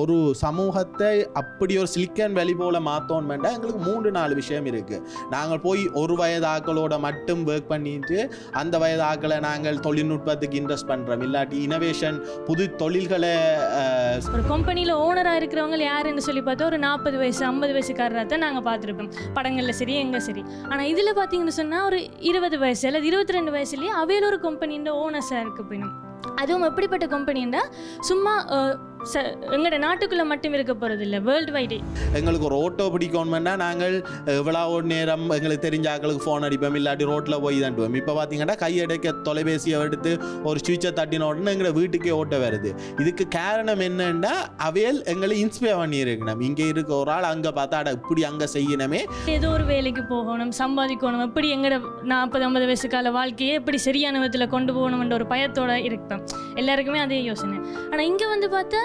ஒரு சமூகத்தை அப்படி ஒரு சிலிக்கன் வேலி போல மாற்றோம் வேண்டாம் எங்களுக்கு மூன்று நாலு விஷயம் இருக்குது நாங்கள் போய் ஒரு வயது ஆக்களோட மட்டும் ஒர்க் பண்ணிட்டு அந்த வயது ஆக்களை நாங்கள் தொழில்நுட்பத்துக்கு இன்ட்ரெஸ்ட் பண்ணுறோம் இல்லாட்டி இனோவேஷன் புது தொழில்களை ஒரு கம்பெனியில் ஓனராக இருக்கிறவங்க யாருன்னு சொல்லி பார்த்தா ஒரு நாற்பது வயசு ஐம்பது வயசுக்காரராக தான் நாங்கள் பார்த்துருப்போம். படங்களில் சரி எங்கே சரி. ஆனால் இதில் பார்த்தீங்கன்னு சொன்னால் ஒரு இருபது வயசு அல்லது இருபத்தி ரெண்டு வயசுலேயே அவையில் ஒரு கம்பெனின்ற ஓனர்ஸாக இருக்கு போயிடும். அதுவும் எப்படிப்பட்ட கம்பெனின்னா சும்மா ச எங்களோட நாட்டுக்குள்ளே மட்டும் இருக்க போகிறது இல்லை வேர்ல்டு வைடு எங்களுக்கு ஒரு ஓட்டோ பிடிக்கணும்னா நாங்கள் இவ்வளோ நேரம் எங்களுக்கு தெரிஞ்ச ஆக்களுக்கு ஃபோன் அடிப்போம் இல்லாட்டி ரோட்டில் போய் தாண்டுவோம் இப்போ பார்த்தீங்கன்னா கையடைக்க தொலைபேசியை எடுத்து ஒரு சுவிட்சை தட்டின உடனே எங்களை வீட்டுக்கே ஓட்ட வருது. இதுக்கு காரணம் என்னன்னா அவையல் எங்களை இன்ஸ்பயர் பண்ணியிருக்கணும். இங்கே இருக்க ஒரு ஆள் அங்கே பார்த்தா அட இப்படி அங்கே செய்யணுமே. ஏதோ ஒரு வேலைக்கு போகணும் சம்பாதிக்கணும் எப்படி எங்களோட நாற்பது ஐம்பது வயசு கால வாழ்க்கையை எப்படி சரியான விதத்தில் கொண்டு போகணும்ன்ற ஒரு பயத்தோட இருப்பேன் எல்லாருக்குமே அதே யோசனை. ஆனால் இங்கே வந்து பார்த்தா